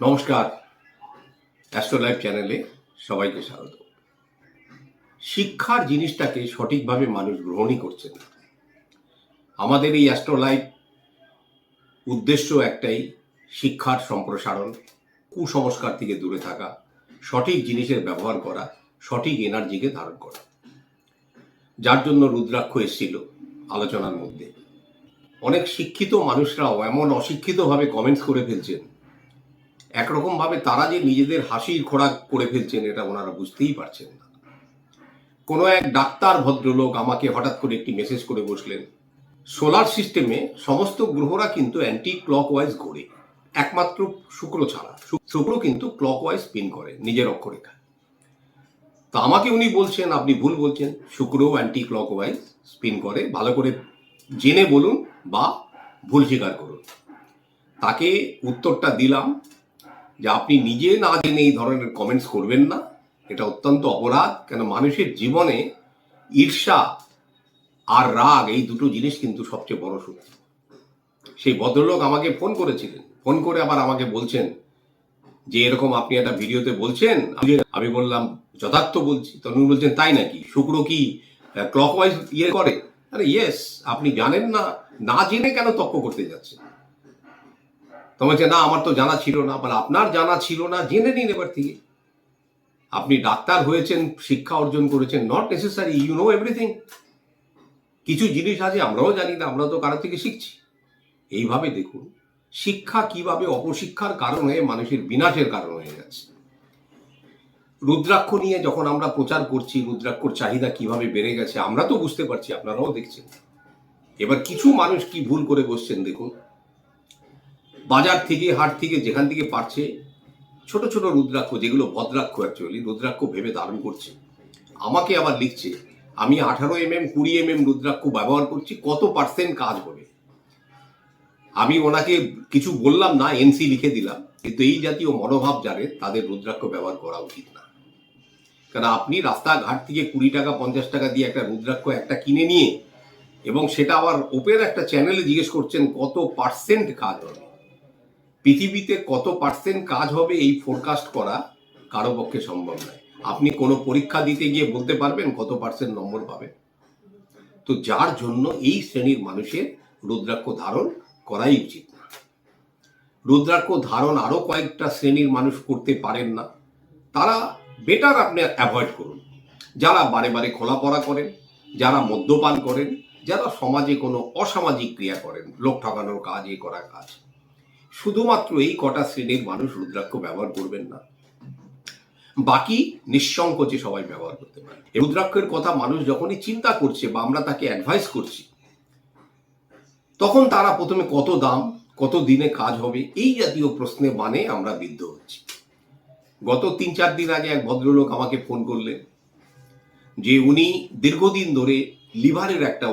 নমস্কার astro life চ্যানেলে সবাইকে স্বাগত। শিক্ষার জিনিসটাকে সঠিকভাবে মানুষ গ্রহণই করছে না। আমাদের এই অ্যাস্ট্রো লাইফ উদ্দেশ্য একটাই, শিক্ষার সম্প্রসারণ, কুসংস্কার থেকে দূরে থাকা, সঠিক জিনিসের ব্যবহার করা, সঠিক এনার্জিকে ধারণ করা। যার জন্য রুদ্রাক্ষ এসেছিল আলোচনার মধ্যে। অনেক শিক্ষিত মানুষরাও এমন অশিক্ষিতভাবে কমেন্টস করে ফেলছেন। একরকম ভাবে তারা যে নিজেদের হাসির খোরাক করে ফেলছেন এটা ওনারা বুঝতেই পারছেন না। কোনো এক ডাক্তার, ভদ্রলোক আমাকে হঠাৎ করে একটি মেসেজ করে বসলেন সোলার সিস্টেমে সমস্ত গ্রহরা কিন্তু অ্যান্টি ক্লকওয়াইজ ঘোরে। একমাত্র শুক্র ছাড়া। শুক্র কিন্তু ক্লকওয়াইজ স্পিন করে, নিজের অক্ষরেখা তো আমাকে উনি বলছেন, আপনি ভুল বলছেন। শুক্রও অ্যান্টি ক্লকওয়াইজ স্পিন করে। ভালো করে জেনে বলুন বা ভুল স্বীকার করুন। তাকে উত্তরটা দিলাম। যে আপনি নিজে না জেনে এই ধরনের কমেন্টস করবেন না, এটা অত্যন্ত অপরাধ, কেন মানুষের জীবনে ঈর্ষা আর রাগ এই দুটো জিনিস কিন্তু সবচেয়ে বড় শক্তি। সেই ভদ্রলোক আমাকে ফোন করেছিলেন। ফোন করে আবার আমাকে বলছেন যে, এরকম আপনি একটা ভিডিওতে বলছেন, আমি- বললাম, যথার্থ বলছি। তো উনি বলছেন, তাই নাকি? শুক্র কি ক্লকওয়াইজ ইয়ে করে? আরে ইয়েস আপনি জানেন না না জেনে কেন তর্ক করতে যাচ্ছেন? তো বলছে, না, আমার তো জানা ছিল না। বলে, আপনার জানা ছিল না, জেনে নিন এবার থেকে। আপনি ডাক্তার হয়েছেন, শিক্ষা অর্জন করেছেন not necessary you know everything কিছু জিনিস আছে, আমরাও জানি না, আমরা তো কারও থেকে শিখছি। এইভাবে দেখুন, শিক্ষা কীভাবে অপশিক্ষার কারণ হয়ে মানুষের বিনাশের কারণ হয়ে যাচ্ছে। রুদ্রাক্ষ নিয়ে যখন আমরা প্রচার করছি, রুদ্রাক্ষর চাহিদা কীভাবে বেড়ে গেছে, আমরা তো বুঝতে পারছি, আপনারাও দেখছেন। এবার কিছু মানুষ কি ভুল করে বসছেন, দেখুন। বাজার থেকে, হাট থেকে, যেখান থেকে পারছে, ছোট ছোট রুদ্রাক্ষ, যেগুলো ভদ্রাক্ষ অ্যাকচুয়ালি রুদ্রাক্ষ ভেবে ধারণ করছে। আমাকে আবার লিখছে, আমি আঠারো এম এম কুড়ি এম এম রুদ্রাক্ষ ব্যবহার করছি, কত পার্সেন্ট কাজ হবে? আমি ওনাকে কিছু বললাম না এনসি লিখে দিলাম, কিন্তু এই জাতীয় মনোভাব যাদের তাদের রুদ্রাক্ষ ব্যবহার করা উচিত না। কারণ আপনি রাস্তাঘাট থেকে কুড়ি টাকা, পঞ্চাশ টাকা দিয়ে একটা রুদ্রাক্ষ একটা কিনে নিয়ে, এবং সেটা আবার ওপেন একটা চ্যানেলে জিজ্ঞেস করছেন, কত পার্সেন্ট কাজ হবে? পৃথিবীতে কত পার্সেন্ট কাজ হবে এই ফোরকাস্ট করা কারও পক্ষে সম্ভব নয়। আপনি কোনো পরীক্ষা দিতে গিয়ে বলতে পারবেন কত পার্সেন্ট নম্বর পাবেন। তো যার জন্য এই শ্রেণির মানুষের রুদ্রাক্ষ ধারণ করাই উচিত না। রুদ্রাক্ষ ধারণ আরও কয়েকটা শ্রেণির মানুষ করতে পারেন না। তারা বেটার আপনি অ্যাভয়েড করুন। যারা বারে বারে খোলাপড়া করেন, যারা মদ্যপান করেন, যারা সমাজে কোনো অসামাজিক ক্রিয়া করেন, লোক ঠকানোর কাজ এই করা কাজ। শুধুমাত্র এই কটা শ্রেণির মানুষ রুদ্রাক্ষ ব্যবহার করবেন না। বাকি নিঃসংকোচে সবাই ব্যবহার করতে পারে। রুদ্রাক্ষের কথা মানুষ যখনই চিন্তা করছে বা আমরা তাকে অ্যাডভাইস করছি, তখন তারা প্রথমে কত দাম, কত দিনে কাজ হবে, এই জাতীয় প্রশ্নে মানে আমরা বিদ্ধ হচ্ছি। গত তিন চার দিন আগে এক ভদ্রলোক আমাকে ফোন করলেন যে উনি দীর্ঘদিন ধরে লিভারের একটা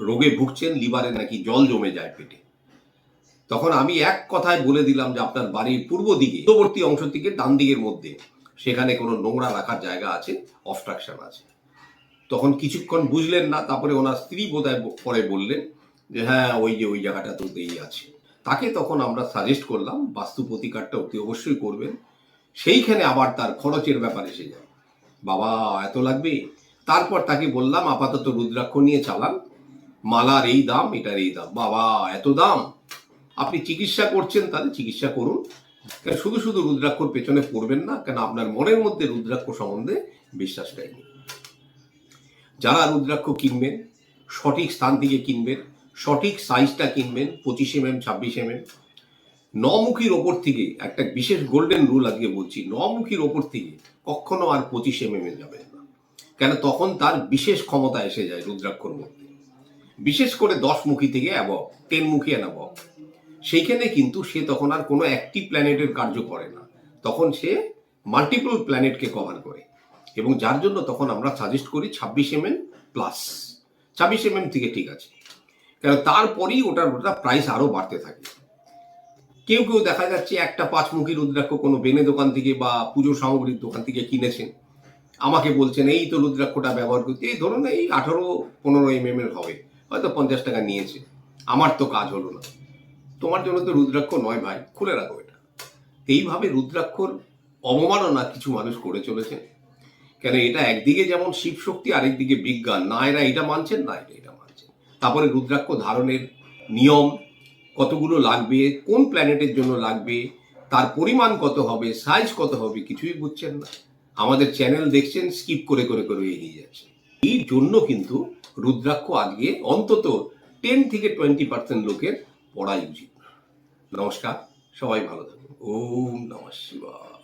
রোগে ভুগছেন, লিভারে নাকি জল জমে যায় পেটে। তখন আমি এক কথায় বলে দিলাম যে আপনার বাড়ির পূর্ব দিকে পূর্ববর্তী অংশ থেকে ডান দিকের মধ্যে, সেখানে কোনো নোংরা রাখার জায়গা আছে অবস্ট্রাকশন আছে। তখন কিছুক্ষণ বুঝলেন না, তারপরে ওনার স্ত্রী বোধহয় পরে বললেন যে হ্যাঁ ওই যে, ওই জায়গাটা তোতেই আছে। তাকে তখন আমরা সাজেস্ট করলাম, বাস্তু প্রতিকারটা অতি অবশ্যই করবেন। সেইখানে আবার তার খরচের ব্যাপার এসে যায়। বাবা, এত লাগবে? তারপর তাকে বললাম, আপাতত রুদ্রাক্ষ নিয়ে চালান। মালার এই দাম, এটার এই দাম। বাবা, এত দাম? আপনি চিকিৎসা করছেন, তাহলে চিকিৎসা করুন। শুধু শুধু রুদ্রাক্ষর পেছনে পড়বেন না, কেন আপনার মনের মধ্যে রুদ্রাক্ষ সম্বন্ধে বিশ্বাসটাই নেই যারা রুদ্রাক্ষ কিনবেন, সঠিক স্থান থেকে কিনবেন, সঠিক সাইজটা কিনবেন, পঁচিশ এম এম ছাব্বিশ এম এম নমুখীর ওপর থেকে একটা বিশেষ গোল্ডেন রুল আজকে বলছি নমুখীর ওপর থেকে কখনো আর পঁচিশ এম এম এ যাবেন না। কেন তখন তার বিশেষ ক্ষমতা এসে যায় রুদ্রাক্ষর মধ্যে। বিশেষ করে দশ মুখী থেকে অ্যাবভ টেন মুখী অ্যান্ড অ্যাবভ সেইখানে কিন্তু সে তখন আর কোনো একটি প্ল্যানেটের কার্য করে না। তখন সে মাল্টিপল প্ল্যানেটকে কভার করে। এবং যার জন্য তখন আমরা সাজেস্ট করি ছাব্বিশ এম এম প্লাস ছাব্বিশ এম এম থেকে ঠিক আছে। কেন তারপরেই ওটার ওটা প্রাইস আরও বাড়তে থাকে। কেউ কেউ দেখা যাচ্ছে একটা পাঁচমুখী রুদ্রাক্ষ কোনো বেনে দোকান থেকে বা পুজো সামগ্রীর দোকান থেকে কিনেছেন। আমাকে বলছেন, এই তো রুদ্রাক্ষটা ব্যবহার করতে এই ধরুন এই আঠারো পনেরো এম এম এর হবে। হয়তো পঞ্চাশ টাকা নিয়েছে। আমার তো কাজ হলো না। তোমার জন্য তো রুদ্রাক্ষ নয় ভাই, খুলে রাখো এটা। এইভাবে রুদ্রাক্ষর অবমাননা কিছু মানুষ করে চলেছে। কেন এটা একদিকে যেমন শিব শক্তি আরেকদিকে বিজ্ঞান। না, এরা এটা মানছেন, না এটা এটা মানছেন। তারপরে রুদ্রাক্ষ ধারণের নিয়ম, কতগুলো লাগবে, কোন প্ল্যানেটের জন্য লাগবে, তার পরিমাণ কত হবে, সাইজ কত হবে, কিছুই বুঝছেন না। আমাদের চ্যানেল দেখছেন, স্কিপ করে করে করে এগিয়ে যাচ্ছে। এই জন্য কিন্তু রুদ্রাক্ষ আজকে অন্তত টেন থেকে টোয়েন্টি পার্সেন্ট লোকের পড়াই উচিত। নমস্কার সবাই ভালো থাকুন। ওম নমঃ শিবায়।